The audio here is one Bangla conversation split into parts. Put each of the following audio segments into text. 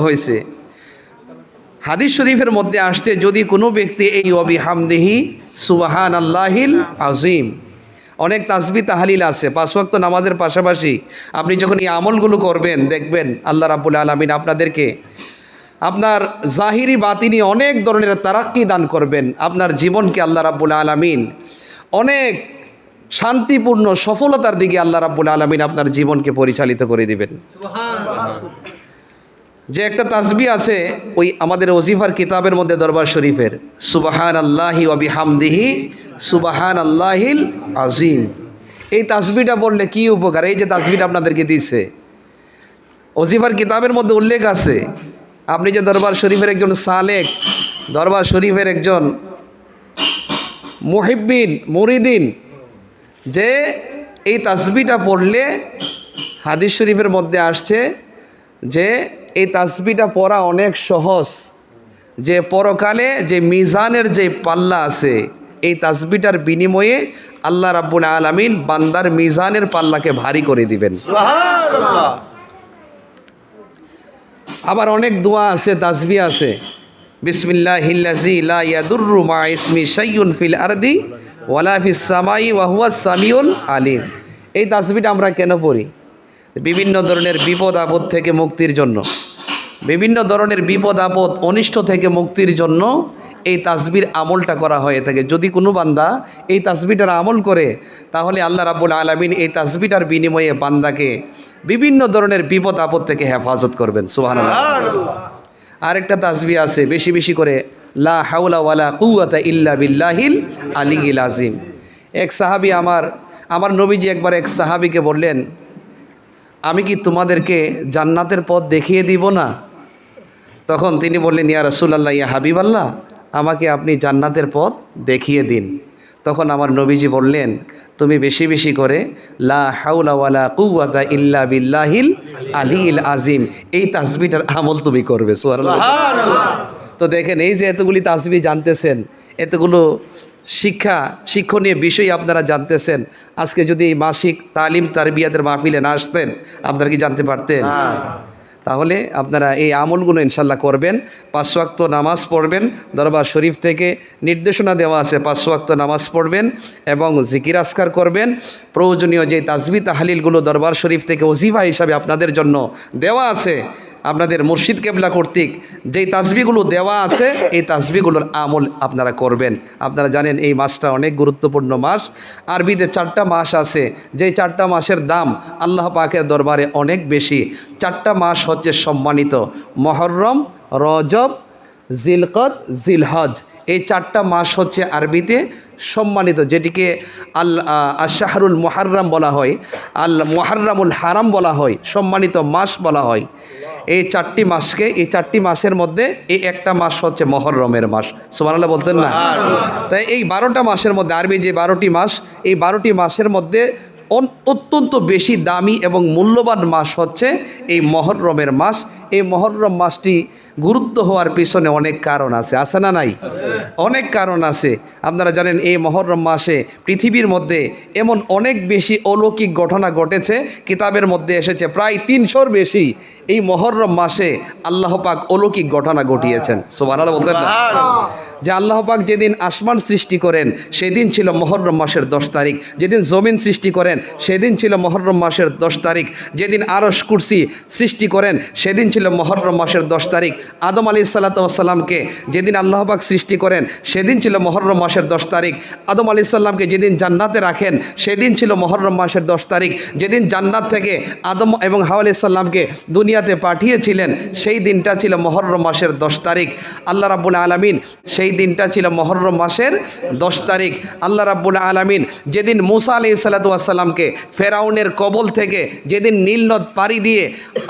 হয়েছে। হাদিস শরীফের মধ্যে আসছে, যদি কোনো ব্যক্তি এই অবিহামদেহি সুবাহান আল্লাহিল আজিম অনেক তাসবি তাহালিল আছে, পাঁচ ওয়াক্ত নামাজের পাশাপাশি আপনি যখন এই আমলগুলো করবেন, দেখবেন আল্লাহ রাবুল আলমিন আপনাদেরকে আপনার জাহিরি বাতিনি অনেক ধরনের তারাক্কি দান করবেন, আপনার জীবনকে আল্লাহ রাব্বুল আলমিন অনেক শান্তিপূর্ণ সফলতার দিকে আল্লাহ রাব্বুল আলমিন আপনার জীবনকে পরিচালিত করে দিবেন। যে একটা তাসবি আছে, ওই আমাদের ওজিফার কিতাবের মধ্যে দরবার শরীফের সুবাহান আল্লাহি অবিহামদিহি সুবাহান আল্লাহিল আজিম এই তাসবিটা বললে কি উপকার? এই যে তাসবিটা আপনাদেরকে দিচ্ছে ওজিফার কিতাবের মধ্যে উল্লেখ আছে, আপনি যে দরবার শরীফের একজন সালেক, দরবার শরীফের একজন মুহিব্বিন, মুরিদিন, যে এই তাসবিটা পড়লে হাদিস শরীফের মধ্যে আসছে যে এই তাসবিটা পড়া অনেক সহজ। যে পরকালে যে মিজানের যে পাল্লা আছে এই তাসবিটার বিনিময়ে আল্লাহ রাব্বুল আলামিন বান্দার মিজানের পাল্লাকে ভারী করে দিবেন। আবার অনেক দোয়া আছে তাসবি আছে। আলিম। এই তাসবিটা আমরা কেন পড়ি? বিভিন্ন ধরনের বিপদ আপদ থেকে মুক্তির জন্য। বিভিন্ন ধরনের বিপদ আপদ অনিষ্ট থেকে মুক্তির জন্য এই তাসবির আমলটা করা হয়ে থাকে। যদি কোনো বান্দা এই তাসবিটার আমল করে তাহলে আল্লাহ রাব্বুল আলমিন এই তাসবিটার বিনিময়ে বান্দাকে বিভিন্ন ধরনের বিপদ আপদ থেকে হেফাজত করবেন। সুহান আরেকটা তাসবি আছে বেশি বেশি করে লা হাউলা ওয়ালা কুয়াতা ইল্লা বিল্লাহিল আলিগিল আজিম এক সাহাবি আমার আমার নবীজি একবার এক সাহাবিকে বললেন আমি কি তোমাদেরকে জান্নাতের পথ দেখিয়ে দিব না? তখন তিনি বললেন, ইয়া রসুল্লাহ ইয়া হাবিব আল্লাহ আমাকে আপনি জান্নাতের পথ দেখিয়ে দিন। তখন আমার নবীজি বললেন, তুমি বেশি বেশি করে লা হাউলা ওয়ালা কুওয়াতা ইল্লা বিল্লাহিল আলিল আজিম এই তাসবিটার আমল তুমি করবে সুবহানাল্লাহ। তো দেখেন এই যে এতগুলি তাসবি জানতেছেন এতগুলো শিক্ষা শিক্ষণীয় বিষয় আপনারা জানতেছেন আজকে যদি এই মাসিক তালিম তারবিয়াদের মাহফিলে না আসতেন আপনারা কি জানতে পারতেন? তাহলে আপনারা এই আমলগুলো ইনশাল্লাহ করবেন পাঁচ ওয়াক্ত নামাজ পড়বেন দরবার শরীফ থেকে নির্দেশনা দেওয়া আছে পাঁচ ওয়াক্ত নামাজ পড়বেন এবং জিকির আসকার করবেন। প্রয়োজনীয় যে তাজবি তাহালিলগুলো দরবার শরীফ থেকে ওজিফা হিসাবে আপনাদের জন্য দেওয়া আছে আপনাদের মুর্শিদ কেবলা কর্তৃক যেই তাসবিগুলো দেওয়া আছে, এই তাসবিগুলোর আমল আপনারা করবেন। আপনারা জানেন এই মাসটা অনেক গুরুত্বপূর্ণ মাস। আরবিতে চারটা মাস আছে। যেই চারটা মাসের দাম আল্লাহ পাকের দরবারে অনেক বেশি। চারটা মাস হচ্ছে সম্মানিত। মহরম, রজব জিলকত জিলহজ। এই চারটা মাস হচ্ছে আরবিতে সম্মানিত যেটিকে আল আশাহরুল মোহার্রাম বলা হয় আল মোহার্রামুল হারাম বলা হয় সম্মানিত মাস বলা হয়। এই চারটি মাসকে এই চারটি মাসের মধ্যে এই একটা মাস হচ্ছে মহরমের মাস। সুমানাল্লাহ বলতেন না? তাই এই বারোটা মাসের মধ্যে আরবি যে বারোটি মাস এই বারোটি মাসের মধ্যে অত্যন্ত বেশি দামি এবং মূল্যবান মাস হচ্ছে এই মহরমের মাস। এই মহরম মাসটি গুরুত্ব হওয়ার পিছনে অনেক কারণ আছে। আছে না নাই? অনেক কারণ আছে। আপনারা জানেন, এই মহরম মাসে পৃথিবীর মধ্যে এমন অনেক বেশি অলৌকিক ঘটনা ঘটেছে। কিতাবের মধ্যে এসেছে, প্রায় তিনশোর বেশি এই মহরম মাসে আল্লাহ পাক অলৌকিক ঘটনা ঘটিয়েছেন। সোবানারা বলতেন না? যে আল্লাহ পাক যেদিন আসমান সৃষ্টি করেন, সেদিন ছিল মহরম মাসের দশ তারিখ। যেদিন জমিন সৃষ্টি করেন, সেদিন ছিল মহরম মাসের দশ তারিখ। যেদিন আরস কুরসি সৃষ্টি করেন, সেদিন ছিল মহরম মাসের দশ তারিখ। আদম আলী সাল্লাতামকে যেদিন আল্লাহ পাক সৃষ্টি করেন, সেদিন ছিল মহরম মাসের দশ তারিখ। আদম আলী সাল্লামকে যেদিন জান্নাতে রাখেন, সেদিন ছিল মহরম মাসের দশ তারিখ। যেদিন জান্নাত থেকে আদম এবং হাওয়া আলি সাল্লামকে দুনিয়াতে পাঠিয়েছিলেন, সেই দিনটা ছিল মহরম মাসের দশ তারিখ। আল্লাহ রাব্বুল আলমিন সেই দিনটা ছিল মহরম মাসের দশ তারিখ। আল্লাহ রাব্বুল আলমিন যেদিন মুসা আলি সাল্লাতামকে ফেরাউনের কবল থেকে যেদিন নীলনদ পাড়ি দিয়ে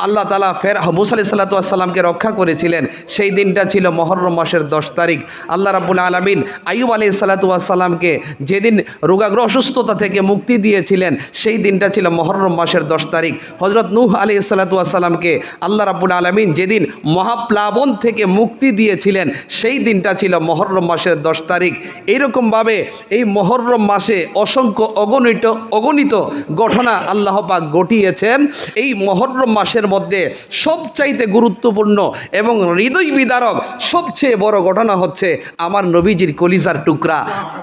আল্লাহ তালা ফের মুসা আলি সাল্লাতামকে রক্ষা করেছিলেন, সেই দিনটা ছিল মহরম মাসের দশ তারিখ। আল্লাহ রাব্বুল আলমিন আইব আলি সাল্লাতামকে যেদিন রোগাগ্র অসুস্থতা থেকে মুক্তি দিয়েছিলেন, সেই দিনটা ছিল মহরম মাসের দশ তারিখ। হজরত নূহ আলি সাল্লাতামকে আল্লাহ রাব্বুল আলমিন যেদিন মহাপ্লাবন থেকে মুক্তি দিয়েছিলেন, সেই দিনটা ছিল মহরম মাসের দশ তারিখ। এইরকমভাবে এই মহরম মাসে অসংখ্য অগণিত অগণিত ঘটনা আল্লাহ পাক ঘটিয়েছেন। এই মহরম মাসের মধ্যে সবচাইতে গুরুত্বপূর্ণ এবং হৃদয় বিদারক সবচেয়ে বড় ঘটনা হচ্ছে আমার নবীজির কলিজার টুকরা।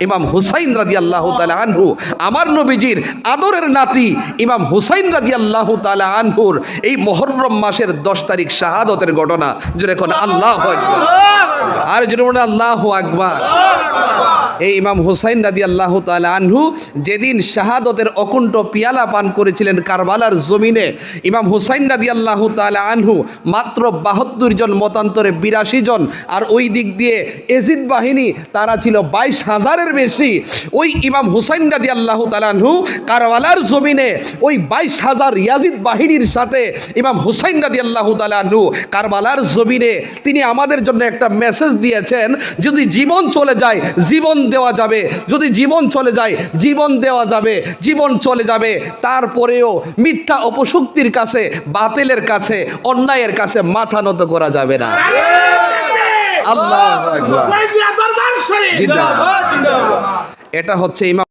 ইমাম হুসাইন রাদি আল্লাহ তালা আনহু, আমার নবীজির আদরের নাতি ইমাম হুসাইন রাদি আল্লাহ তালা আনহুর এই মহরম মাসের দশ তারিখ শাহাদতের ঘটনা। যেরকম আল্লাহ আর যেরকম আল্লাহ আকবার। এই ইমাম হুসাইন রাদি আল্লাহ আনহু যেদিন শাহাদতের অকুণ্ঠ পিয়ালা পান করেছিলেন কারবালার জমিনে, ইমাম হুসাইন রাদি আল্লাহ আনহু মাত্র বাহাত্তর জন, মতান্তরে বিরাশি জন, আর ওই দিক দিয়ে এজিদ বাহিনী তারা ছিল বাইশ হাজারের বেশি। ওই ইমাম হুসাইন রাদি আল্লাহ তালানহু কারবালার জমিনে ওই বাইশ হাজার ইয়াজিদ বাহিনীর সাথে ইমাম হুসাইন রাদি আল্লাহ তালানহু কারবালার জমিনে তিনি আমাদের জন্য একটা মেসেজ দিয়েছেন যদি জীবন চলে যায় জীবন দেওয়া যাবে। যদি জীবন চলে যায় জীবন দেওয়া যাবে জীবন চলে যাবে। তারপরেও মিথ্যা অপশক্তির কাছে বাতিলের কাছে অন্যায়ের কাছে মাথা নত করা যাবে না। আল্লাহ। এটা হচ্ছে ইমাম